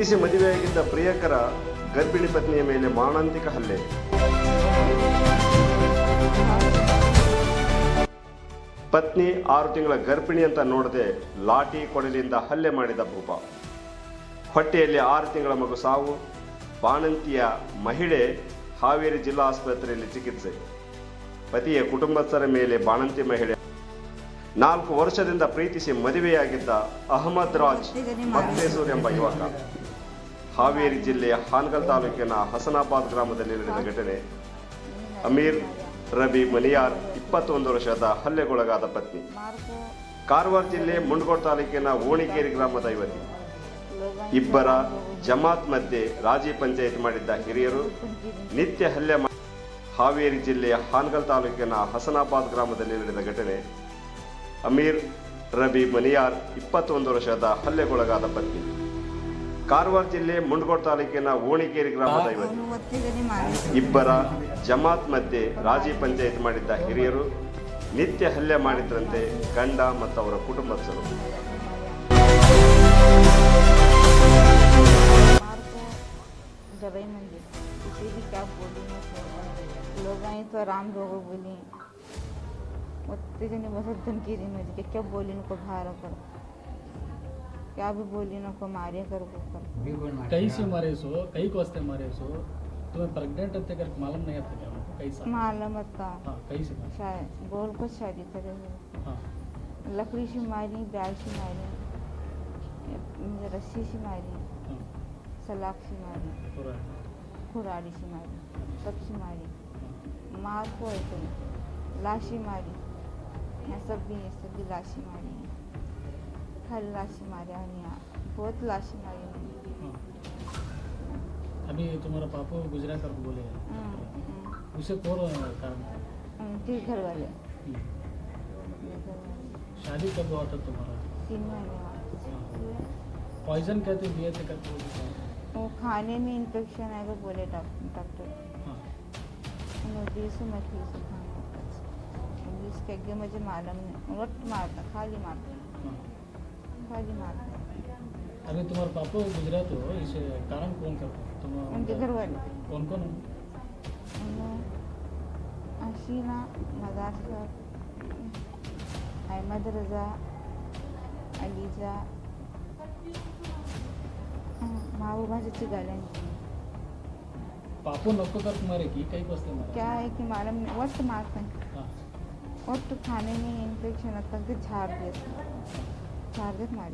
ಪ್ರೀತಿಸಿ ಮದುವೆಯಾಗಿದ್ದ ಪ್ರಿಯಕರ ಗರ್ಭಿಣಿ ಪತ್ನಿಯ ಮೇಲೆ ಮಾರಣಾಂತಿಕ ಹಲ್ಲೆ. ಪತ್ನಿ ಆರು ತಿಂಗಳ ಗರ್ಭಿಣಿ ಅಂತ ನೋಡದೆ ಲಾಠಿ ಕೊಡಲಿಯಿಂದ ಹಲ್ಲೆ ಮಾಡಿದ ಭೂಪ. ಹೊಟ್ಟೆಯಲ್ಲಿ ಆರು ತಿಂಗಳ ಮಗು ಸಾವು ಬಾಣಂತಿಯ ಮಹಿಳೆ ಹಾವೇರಿ ಜಿಲ್ಲಾ ಆಸ್ಪತ್ರೆಯಲ್ಲಿ ಚಿಕಿತ್ಸೆ. ಪತಿಯ ಕುಟುಂಬಸ್ಥರ ಮೇಲೆ ಬಾಣಂತಿ ಮಹಿಳೆ. ನಾಲ್ಕು ವರ್ಷದಿಂದ ಪ್ರೀತಿಸಿ ಮದುವೆಯಾಗಿದ್ದ ಅಹಮದ್ ರಾಜ್ ಮತ್ತೇಸೂರ್ ಎಂಬ ಯುವಕ. ಹಾವೇರಿ ಜಿಲ್ಲೆಯ ಹಾನಗಲ್ ತಾಲೂಕಿನ ಹಸನಾಬಾದ್ ಗ್ರಾಮದಲ್ಲಿ ನಡೆದ ಘಟನೆ. ಅಮೀರ್ ರಬಿ ಮನಿಯಾರ್ ಇಪ್ಪತ್ತೊಂದು ವರ್ಷದ ಹಲ್ಲೆಗೊಳಗಾದ ಪತ್ನಿ. ಕಾರವಾರ ಜಿಲ್ಲೆ ಮುಂಡಗೋಡ್ ತಾಲೂಕಿನ ಓಣಿಗೇರಿ ಗ್ರಾಮದ ಯುವತಿ. ಇಬ್ಬರ ಜಮಾತ್ ಮಧ್ಯೆ ರಾಜಿ ಪಂಚಾಯತ್ ಮಾಡಿದ್ದ ಹಿರಿಯರು ನಿತ್ಯ ಹಲ್ಲೆ ಹಾವೇರಿ ಜಿಲ್ಲೆಯ ಹಾನಗಲ್ ತಾಲೂಕಿನ ಹಸನಾಬಾದ್ ಗ್ರಾಮದಲ್ಲಿ ನಡೆದ ಘಟನೆ. ಅಮೀರ್ ರಬಿ ಮನಿಯಾರ್ ಇಪ್ಪತ್ತೊಂದು ವರ್ಷದ ಹಲ್ಲೆಗೊಳಗಾದ ಪತ್ನಿ. ಕಾರವಾರ ಜಿಲ್ಲೆ ಮುಂಡಗೋಡ್ ತಾಲೂಕಿನ ಓಣಿಗೇರಿ ಗ್ರಾಮದ ಯುವತಿ ಇಬ್ಬರ ಜಮಾತ್ ಮಧ್ಯೆ ರಾಜಿ ಪಂಚಾಯತ್ ಮಾಡಿದ್ದ ಹಿರಿಯರು ನಿತ್ಯ ಹಲ್ಲೆ ಮಾಡಿದ್ರಂತೆ ಗಂಡ ಮತ್ತು ಅವರ ಕುಟುಂಬಸ್ಥರು मार को जबई मंदिर किसी भी क्या बोली मैं छोड़ लोग आए तो आराम लोगो बोली उतने जने बस धमकी दी मुझे कि क्या बोली नको बाहर कर क्या भी बोली नको मारे कर वो कर। कैसे मारे सो कई को वास्ते मारे सो तुम्हें प्रेग्नेंट थे करके मालूम नहीं था क्या उनको कैसा मालूम था हाँ कैसे मारे? शायद बोल को शादी करे हुए। हाँ। लकड़ी से मारी बैल से मारी रस्सी से मारी हाँ। सलाख से मारी पूरा। कुराड़ी से मारी सबसे मारी हाँ, मार को ऐसे लाशी मारी यहाँ सब भी ये सब भी लाशी मारी है। खाली लाशी मारे और यहाँ बहुत लाशी मारी मैंने हाँ। अभी तुम्हारा पापा गुजरा कर बोले हैं। हम्म, उसे कौन कारण? था? उनके घर वाले शादी कब हुआ था तुम्हारा? तीन महीने पॉइजन कहते दिए थे बोले वो खाने में इन्फेक्शन है वो बोले डॉक्टर डॉक्टर हाँ। उन्होंने से मछली से खाने इसके आगे मुझे मालूम नहीं। रट मारता खाली मारता। हाँ खाली मारता अभी तुम्हारे पापा गुजरा तो इसे कारण कौन करता तुम उनके घर वाले कौन कौन है? हसीना मदार साहब अहमद रज़ा अलीजा माऊबाजीची गाल्यांची पापू नको कर तुम्हारे की कई मारा। क्या है कि मालूम नहीं वक्त मारते हैं। हाँ। वक्त खाने में इन्फेक्शन आता है तो झाड़ देते मारे हाँ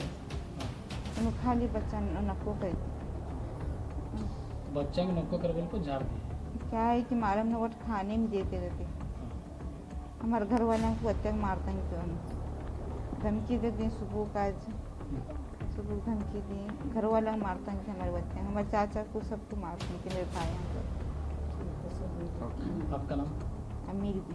उन्हें खाली बच्चा न- नको कर। बच्चा को नको कर बोल को झाड़ दिए क्या है कि मालूम नहीं वक्त खाने में देते रहते। हमारे घर वाले को बच्चा मारते हैं क्यों धमकी देते हैं सुबह का। सुबह धमकी दी। घर वाला मारता है कि हमारे बच्चे। हमारे चाचा को सबको मारते हैं कि मेरे भाई हैं। आपका नाम? अमीर भी